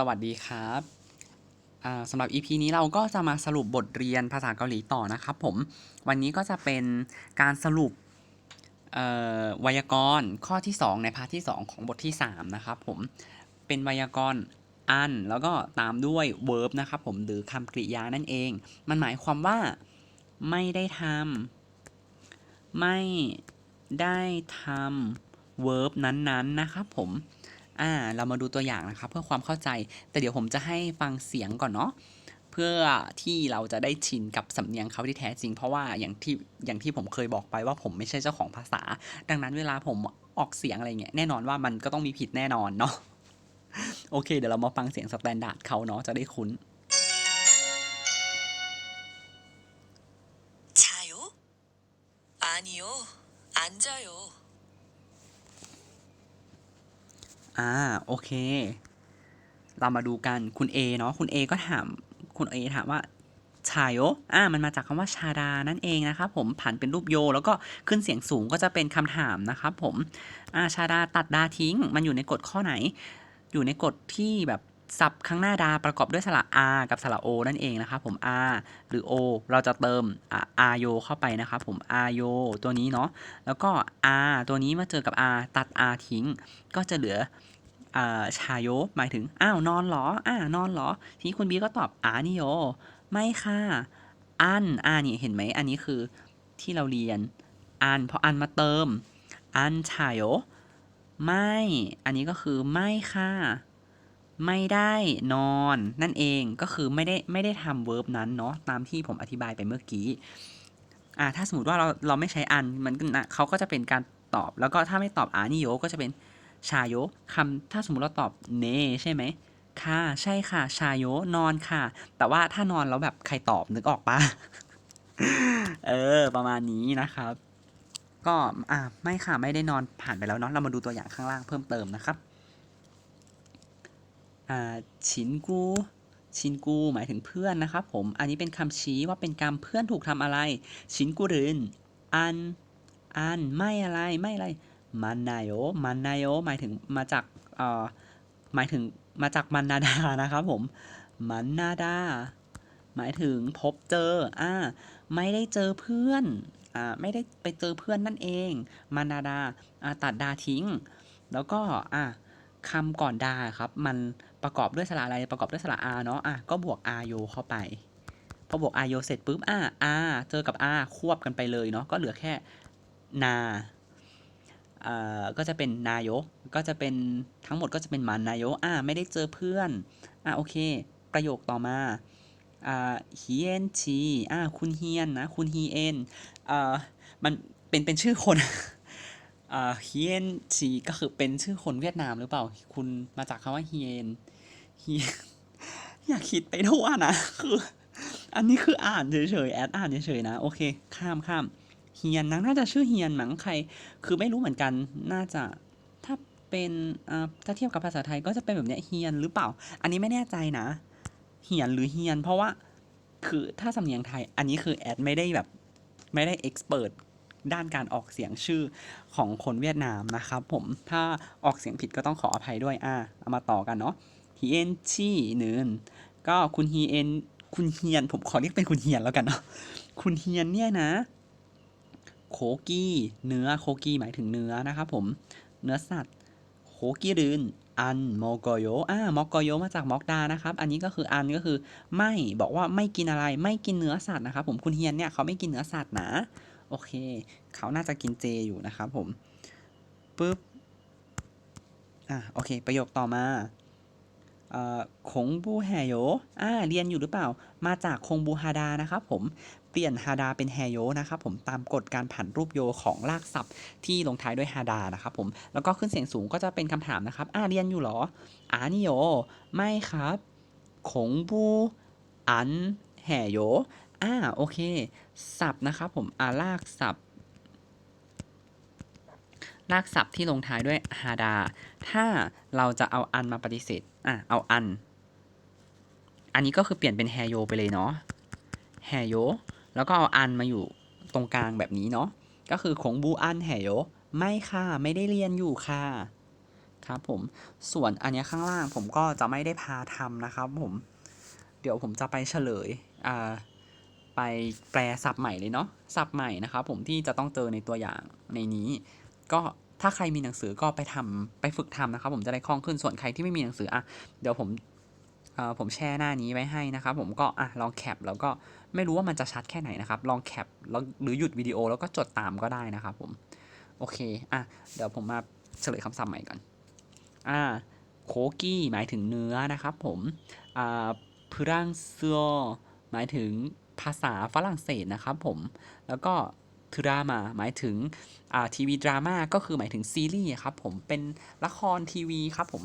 สวัสดีครับสำหรับ EP นี้เราก็จะมาสรุปบทเรียนภาษาเกาหลีต่อนะครับผม วันนี้ก็จะเป็นการสรุปไวยากรณ์ข้อที่ 2 ในพาร์ทที่ 2 ของบทที่ 3 นะครับผม เป็นไวยากรณ์อัน แล้วก็ตามด้วย verb นะครับผม หรือคำกริยานั่นเอง มันหมายความว่าไม่ได้ทำไม่ได้ทำ verb นั้นๆนะครับผม อ่า เรามาดูตัวอย่างนะครับ เพื่อความเข้าใจ แต่เดี๋ยวผมจะให้ฟังเสียงก่อนเนาะ เพื่อที่เราจะได้ชินกับสำเนียงเขาที่แท้จริง เพราะว่าอย่างที่อย่างที่ผมเคยบอกไปว่าผมไม่ใช่เจ้าของภาษา ดังนั้นเวลาผมออกเสียงอะไรเงี้ยแน่นอนว่ามันก็ต้องมีผิดแน่นอนเนาะ โอเค เดี๋ยวเรามาฟังเสียงสแตนดาร์ดเขาเนาะจะได้คุ้น 자요? 아니요, 앉아요. อ่าโอเค เรามาดูกันคุณ A เนาะคุณ A ก็ถามคุณ A ถามว่าชายโยอ่า มันมาจากคำว่าชาดานั่นเองนะครับผมผันเป็นรูปโย แล้วก็ขึ้นเสียงสูงก็จะเป็นคำถามนะครับผม อ่า ชาดาตัดดาทิ้ง มันอยู่ในกฎข้อไหน อยู่ในกฎที่แบบ ศัพท์ข้างหน้าดาประกอบด้วยสระ r กับสระ o นั่นเองนะครับผม r หรือ o เราจะเติมอา r โยเข้าไปนะครับผม r โยตัวนี้เนาะแล้วก็ r ตัวนี้มาเจอกับ r ตัด r ทิ้ง ก็จะเหลือชายโยหมายถึง อ้าวนอนเหรออ่านอนเหรอ ทีนี้คุณบีก็ตอบอานิโย ไม่ค่ะ อันอานี่เห็นไหม อันนี้คือที่เราเรียน อันพราะอันมาเติม อันชายโย ไม่ อันนี้ก็คือไม่ค่ะ ไม่ได้นอนนั่นเองก็คือไม่ได้ไม่ได้ทำเวิร์บนั้นเนาะตามที่ผมอธิบายไปเมื่อกี้อ่าถ้าสมมติว่าเราเราไม่ใช้อันมันนะเขาก็จะเป็นการตอบแล้วก็ถ้าไม่ตอบอานิโยก็จะเป็นชาโยคำถ้าสมมติเราตอบเนใช่ไหมค่ะใช่ค่ะ ชาโยนอนค่ะ แต่ว่าถ้านอนแล้วแบบใครตอบนึกออกปะเออ ประมาณนี้นะครับ ก็อ่าไม่ค่ะไม่ได้นอนผ่านไปแล้วเนาะเรามาดูตัวอย่างข้างล่างเพิ่มเติมนะครับ ชินกูชินกูหมายถึงเพื่อนนะครับผม อันนี้เป็นคำชี้ว่าเป็นกรรมเพื่อนถูกทำอะไร ชินกูรินอัน อัน ไม่อะไร ไม่อะไร มันนายโยมันนายโยหมายถึงมาจากเอ่อหมายถึงมาจากมันนาดานะครับผม มันนาดา หมายถึงพบเจอ อ่า ไม่ได้เจอเพื่อน อ่า ไม่ได้ไปเจอเพื่อนนั่นเอง มันนาดา อ่า ตัดดาทิ้ง แล้วก็ อ่า คำก่อนดาครับ มันประกอบด้วยสระอะไรประกอบด้วยสระอาเนาะอะก็บวกอาโยเข้าไป พอบวกอาโยเสร็จปุ๊บอ่าอาเจอกับอาควบกันไปเลยเนาะก็เหลือแค่นาเอ่อก็จะเป็นนายกก็จะเป็นทั้งหมดก็จะเป็นมันนายกอ่าไม่ได้เจอเพื่อนอ่าโอเค ประโยคต่อมาอ่าเฮีเอนชีอ่าคุณเฮียนนะคุณฮีเอนอ่ามันเป็นเป็นชื่อคน อ่าฮีเอนชีก็คือเป็นชื่อคนเวียดนามหรือเปล่า คุณมาจากคำว่าเฮียนเฮียนอยากคิดไปทั่วนะ คือ อันนี้คืออ่านเฉยๆ แอดอ่านเฉยๆนะ โอเค ข้ามข้ามเฮียนนางน่าจะชื่อเฮียนมั้งใคร คือไม่รู้เหมือนกัน น่าจะ ถ้าเป็นอ่าถ้าเทียบกับภาษาไทยก็จะเป็นแบบเนี้ยเฮียนหรือเปล่า อันนี้ไม่แน่ใจนะ เฮียนหรือเฮียน เพราะว่า คือถ้าสำเนียงไทย อันนี้คือแอดไม่ได้แบบ ไม่ได้เอ็กซ์เพรส ด้านการออกเสียงชื่อของคนเวียดนามนะครับผมถ้าออกเสียงผิดก็ต้องขออภัยด้วยอ่าเอามาต่อกันเนาะฮีเอนชี่เนินก็คุณฮีเอนคุณเฮียน ผมขอเรียกเป็นคุณเฮียนแล้วกันเนาะคุณเฮียนเนี่ยนะ โคกี้เนื้อโคกี้หมายถึงเนื้อนะครับผมเนื้อสัตว์โคกี้รืนอันมอกโยอ่ามอกโยมาจากมอกดานะครับ อันนี้ก็คืออันก็คือไม่บอกว่าไม่กินอะไรไม่กินเนื้อสัตว์นะครับผมคุณเฮียนเนี่ยเขาไม่กินเนื้อสัตว์นะ โอเค เขาน่าจะกินเจอยู่นะครับผมปุ๊บอะโอเค ประโยคต่อมาเอ่อคงบูแฮโยอ่าเรียนอยู่หรือเปล่า มาจากคงบูฮาดานะครับผมเปลี่ยนฮาดาเป็นแฮโยนะครับผมตามกฎการผันรูปโยของรากศัพท์ที่ลงท้ายด้วยฮาดานะครับผมแล้วก็ขึ้นเสียงสูงก็จะเป็นคำถามนะครับอ่าเรียนอยู่หรออานิโยไม่ครับคงบูอันแฮโย อ่าโอเคศัพท์นะครับผมอ่ารากศัพท์รากศัพท์ที่ลงท้ายด้วยฮาดา ถ้าเราจะเอาอันมาปฏิเสธ อะ เอาอัน อันนี้ก็คือเปลี่ยนเป็นแฮโยไปเลยเนาะ แฮโย แล้วก็เอาอันมาอยู่ตรงกลางแบบนี้เนาะ ก็คือของบูอันแหโย ไม่ค่ะ ไม่ได้เรียนอยู่ค่ะ ครับผม ส่วนอันนี้ข้างล่างผมก็จะไม่ได้พาทำนะครับผม เดี๋ยวผมจะไปเฉลย อ่า ไปแปลศัพท์ใหม่เลยเนาะศัพท์ใหม่นะครับผมที่จะต้องเจอในตัวอย่างในนี้ ก็ถ้าใครมีหนังสือก็ไปทำไปฝึกทำนะครับ ผมจะได้คล่องขึ้นส่วนใครที่ไม่มีหนังสืออะเดี๋ยวผมผมแชร์หน้านี้ไว้ให้นะครับผมก็อะลองแคปแล้วก็ไม่รู้ว่ามันจะชัดแค่ไหนนะครับ ลองแคปแล้วหรือหยุดวิดีโอแล้วก็จดตามก็ได้นะครับผมโอเคอะเดี๋ยวผมมาเฉลยคำศัพท์ใหม่ก่อนอ่าโคกี้หมายถึงเนื้อนะครับผมอ่าพรังเซอหมายถึง ภาษาฝรั่งเศสนะครับผม แล้วก็ทรามาหมายถึงทีวีดราม่าก็คือหมายถึงซีรีส์ครับผมเป็นละครทีวีครับผม